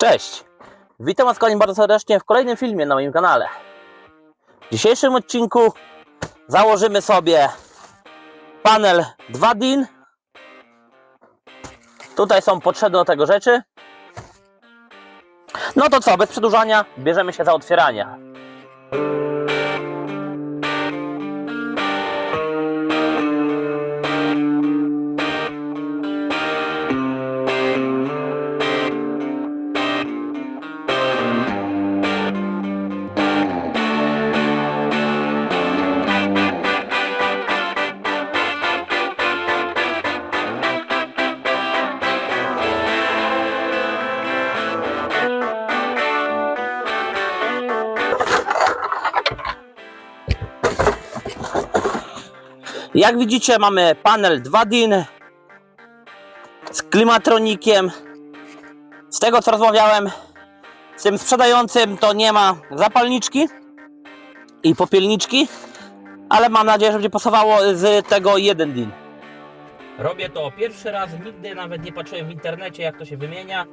Cześć! Witam Was kochani bardzo serdecznie w kolejnym filmie na moim kanale. W dzisiejszym odcinku założymy sobie panel 2DIN. Tutaj są potrzebne do tego rzeczy. No to co, bez przedłużania bierzemy się za otwieranie. Jak widzicie mamy panel 2DIN z klimatronikiem. Z tego co rozmawiałem z tym sprzedającym to nie ma zapalniczki i popielniczki, ale mam nadzieję, że będzie pasowało z tego 1DIN. Robię to pierwszy raz, nigdy nawet nie patrzyłem w internecie jak to się wymienia,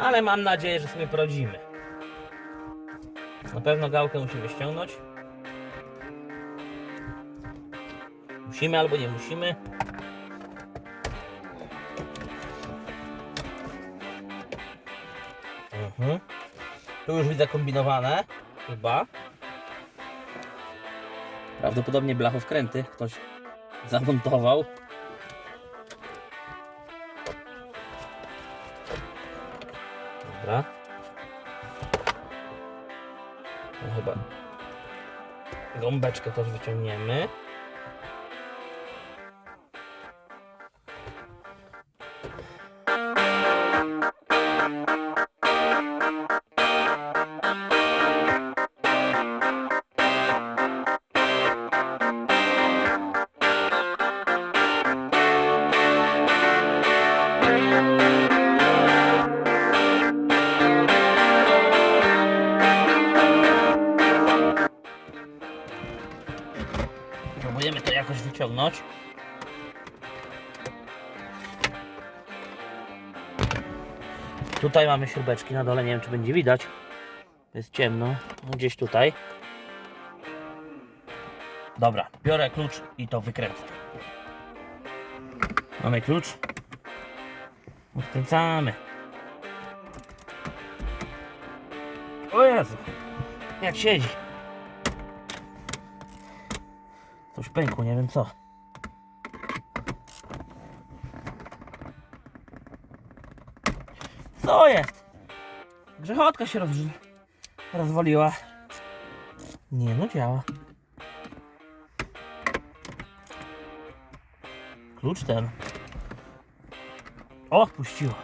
ale mam nadzieję, że sobie poradzimy. Na pewno gałkę musimy ściągnąć. Musimy albo nie musimy. Mhm. Tu już widzę kombinowane, chyba. Prawdopodobnie blachowkręty ktoś zamontował. Dobra. No chyba gąbeczkę też wyciągniemy. Tutaj mamy śrubeczki na dole, nie wiem czy będzie widać. Jest ciemno, No, gdzieś tutaj. Dobra, biorę klucz i to wykręcę. Mamy klucz. Odkręcamy. O Jezu, jak siedzi. Coś pękło, nie wiem co. Co jest? Grzechotka się roz... rozwaliła. Nie no, działa. Klucz ten. O, puściło.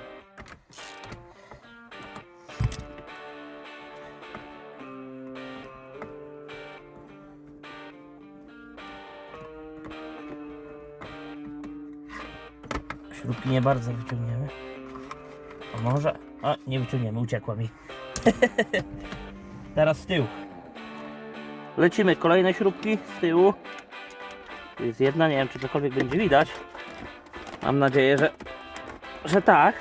Śrubki nie bardzo wyciągniemy. A może? A, nie wyciągniemy, uciekła mi. Teraz z tyłu. Lecimy kolejne śrubki z tyłu. Tu jest jedna, nie wiem czy cokolwiek będzie widać. Mam nadzieję, że, że tak.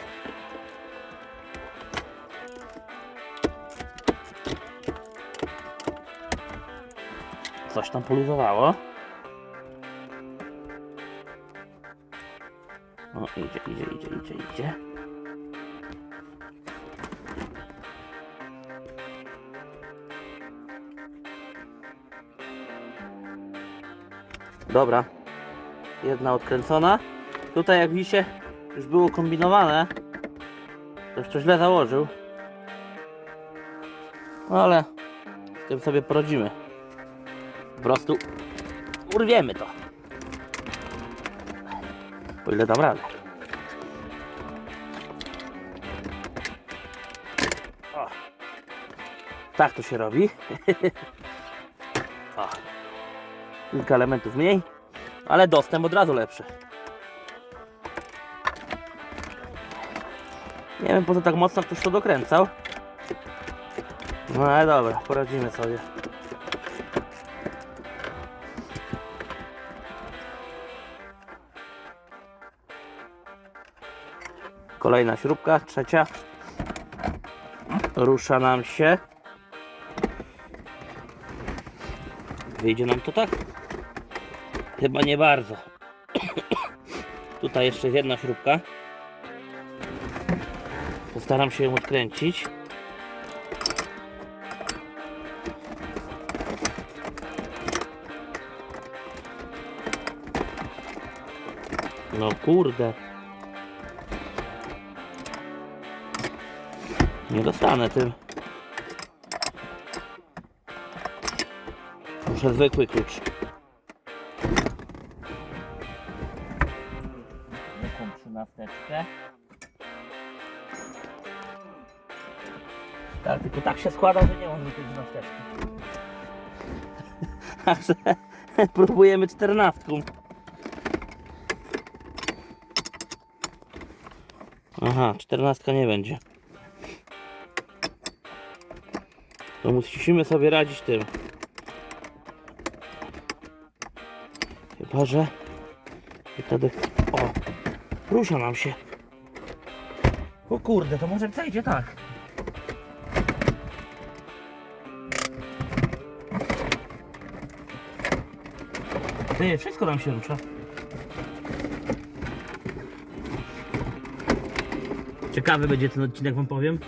Coś tam poluzowało. O, idzie, idzie, idzie, idzie, idzie. Dobra. Jedna odkręcona. Tutaj jak widzicie już było kombinowane. Ktoś to źle założył. No ale z tym sobie poradzimy. Po prostu urwiemy to. O ile dam radę. O. Tak to się robi. Kilka elementów mniej, ale dostęp od razu lepszy. Nie wiem po co tak mocno ktoś to dokręcał. No ale dobra, poradzimy sobie. Kolejna śrubka, trzecia. Rusza nam się. Wyjdzie nam to tak? Chyba nie bardzo. Tutaj jeszcze jedna śrubka. Postaram się ją odkręcić. No kurde. Nie dostanę tym. Muszę zwykły klucz. Się składa, że nie mam zwykłej trzynasteczki. Także próbujemy czternastką. Aha, czternastka nie będzie. To musimy sobie radzić tym. Chyba, że wtedy... O! Rusza nam się. O kurde, to może przejdzie tak. Ty, wszystko nam się rusza. Ciekawy będzie ten odcinek, wam powiem.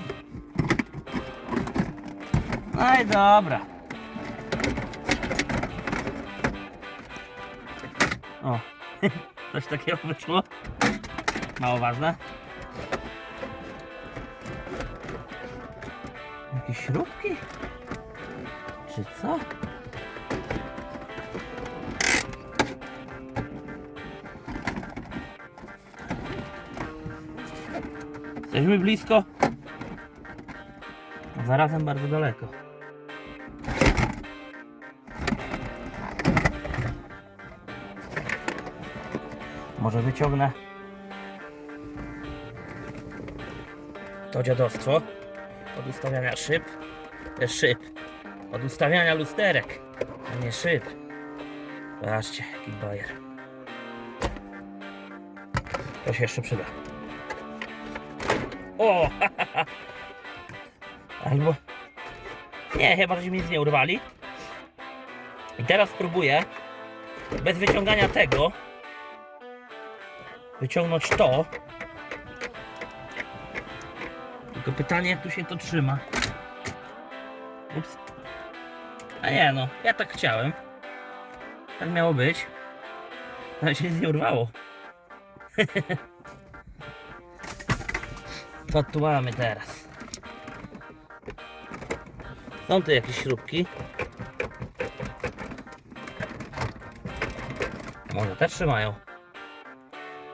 No i dobra. O, coś takiego wyszło. Mało ważne. Jesteśmy blisko. a Zarazem bardzo daleko. Może wyciągnę to dziadostwo od ustawiania szyb. E, szyb. Od ustawiania lusterek, a nie szyb. Zobaczcie, jaki bajer. To się jeszcze przyda. O! Albo... Nie, chyba żeśmy nic nie urwali. I teraz spróbuję bez wyciągania tego wyciągnąć to. Tylko pytanie, jak tu się to trzyma. Ups. A nie no, ja tak chciałem. Tak miało być. Ale się nic nie urwało. Co teraz? Są tu jakieś śrubki. Może te trzymają.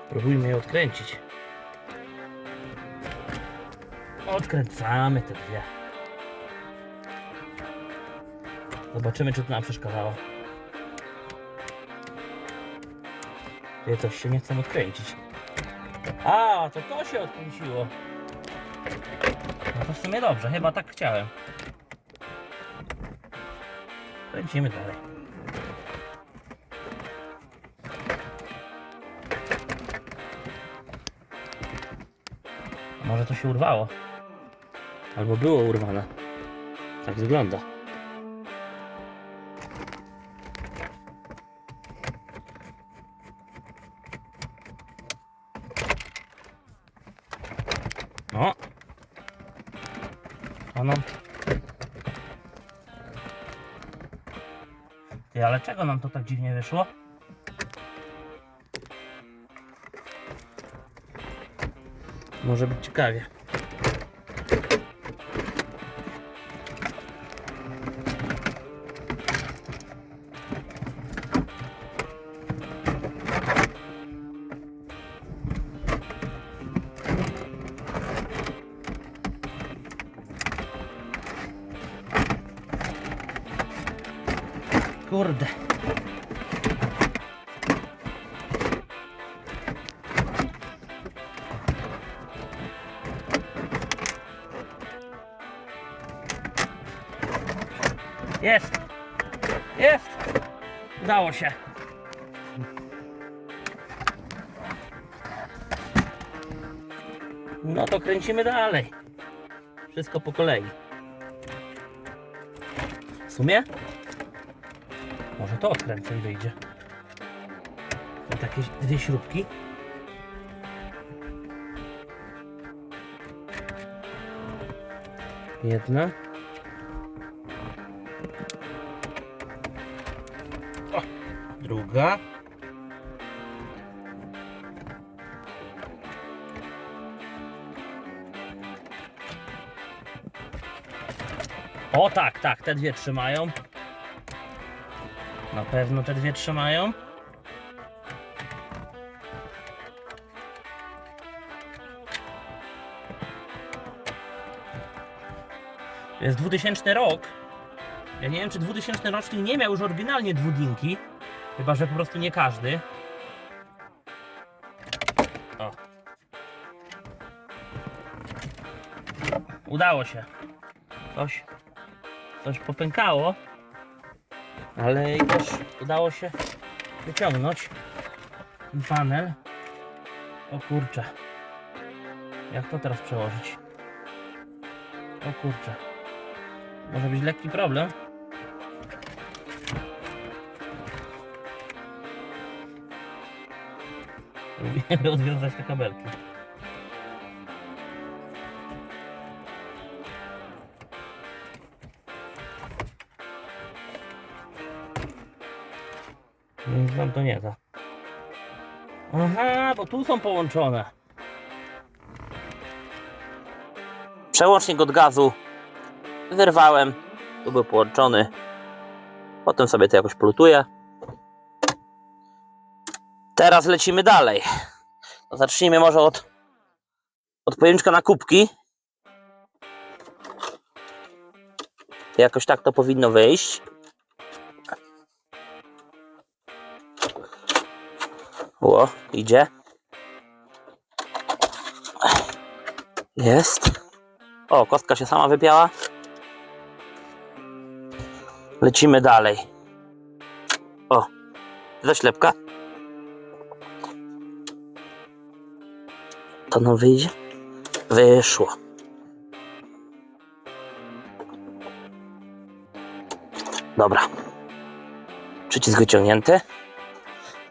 Spróbujmy je odkręcić. Odkręcamy te dwie. Zobaczymy, czy to nam przeszkadzało. Ty, coś się nie chcę odkręcić. A, to to się odkręciło. No to w sumie dobrze, chyba tak chciałem. Kręcimy dalej. A Może to się urwało. Albo było urwane. Tak wygląda. Ty, ale czego nam to tak dziwnie wyszło? Może być ciekawie. Jest! Jest! Udało się. No to kręcimy dalej. Wszystko po kolei. W sumie? Może to odkręcę i wyjdzie. Takie dwie śrubki. Jedna. Druga. O tak, tak, te dwie trzymają. Na pewno te dwie trzymają. Jest 2000 rok. Ja nie wiem, czy 2000 rocznik nie miał już oryginalnie dwudinki. Chyba, że po prostu nie każdy. O. Udało się. Coś, coś popękało. Ale też udało się wyciągnąć ten panel. O kurczę. Jak to teraz przełożyć? O kurczę. Może być lekki problem. Próbujemy odwiązać te kabelki. Nic nam to nie da. Aha, bo tu są połączone. Przełącznik od gazu wyrwałem. Tu był połączony. Potem sobie to jakoś plutuję. Teraz lecimy dalej. Zacznijmy może od, od pojemniczka na kubki. Jakoś tak to powinno wyjść. Ło, idzie. Jest. O, kostka się sama wypiała. Lecimy dalej. O, zaślepka. To nam wyjdzie? Wyszło. Dobra. Przycisk wyciągnięty.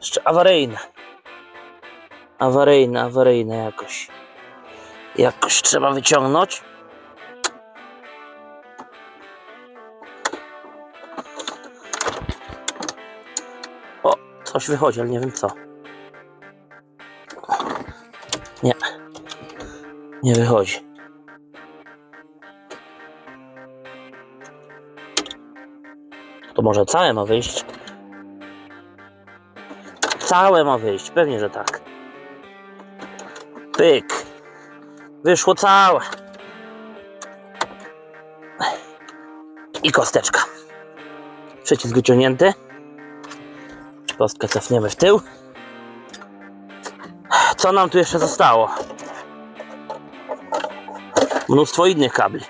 Jeszcze awaryjne. Awaryjne, awaryjne jakoś. Jakoś trzeba wyciągnąć. O, coś wychodzi, ale nie wiem co. Nie wychodzi. To może całe ma wyjść? Całe ma wyjść, pewnie, że tak. Pyk. Wyszło całe. I kosteczka. Przycisk wyciągnięty. Kostkę cofniemy w tył. Co nam tu jeszcze zostało? Mnóstwo innych kabli.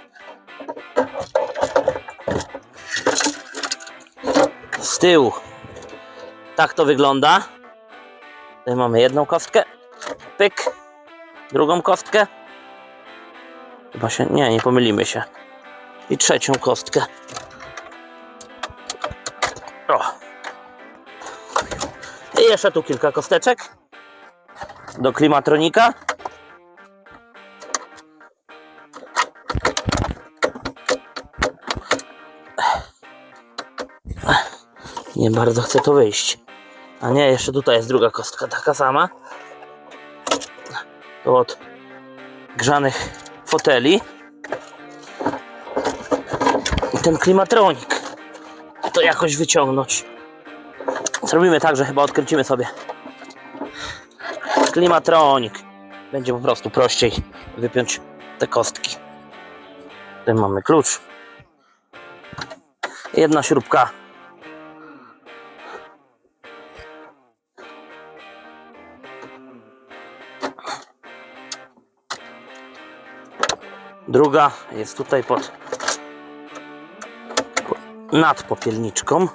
Z tyłu. Tak to wygląda. Tutaj mamy jedną kostkę. Pyk. Drugą kostkę. Chyba się. Nie, nie pomylimy się. I trzecią kostkę. O. I jeszcze tu kilka kosteczek. Do klimatronika. Nie bardzo chce to wyjść. A nie, jeszcze tutaj jest druga kostka, taka sama. Od grzanych foteli. I ten klimatronik. To jakoś wyciągnąć. Zrobimy tak, że chyba odkręcimy sobie klimatronik. Będzie po prostu prościej wypiąć te kostki. Tutaj mamy klucz. Jedna śrubka. Druga jest tutaj pod nad popielniczką.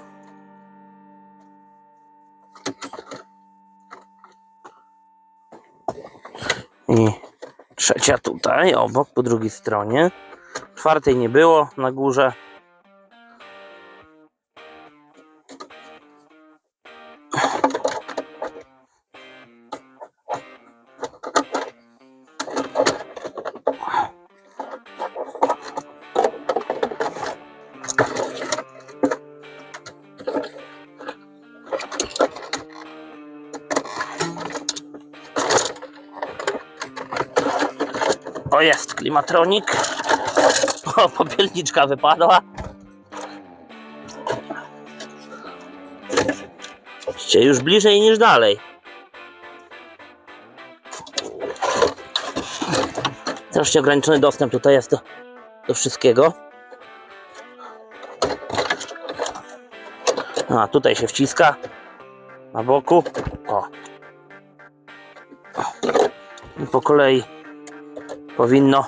I trzecia tutaj, obok, po drugiej stronie. Czwartej nie było na górze. Klimatronik. O, popielniczka wypadła. Jeszcze już bliżej niż dalej. Strasznie ograniczony dostęp tutaj jest do, do wszystkiego. A, tutaj się wciska. Na boku. O. I po kolei powinno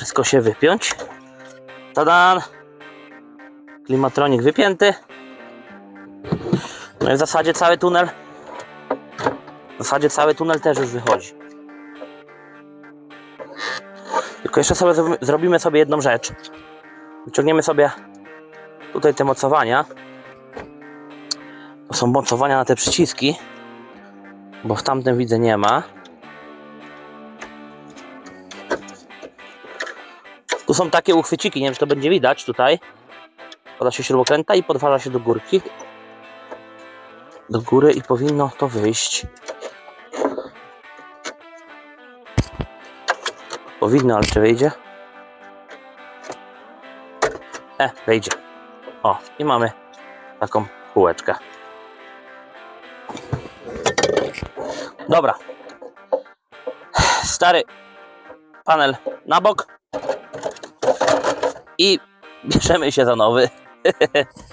wszystko się wypiąć. Tadan! Klimatronik wypięty. No i w zasadzie cały tunel. W zasadzie cały tunel też już wychodzi. Tylko jeszcze sobie zrobimy- sobie jedną rzecz. Wyciągniemy sobie tutaj te mocowania. To są mocowania na te przyciski. Bo w tamtym widzę nie ma. Tu są takie uchwyciki, nie wiem czy to będzie widać tutaj. Poda się śrubokręta i podważa się do górki. Do góry i powinno to wyjść. Powinno, ale czy wyjdzie? E, wyjdzie. O, i mamy taką półeczkę. Dobra. Stary panel na bok i bierzemy się za nowy.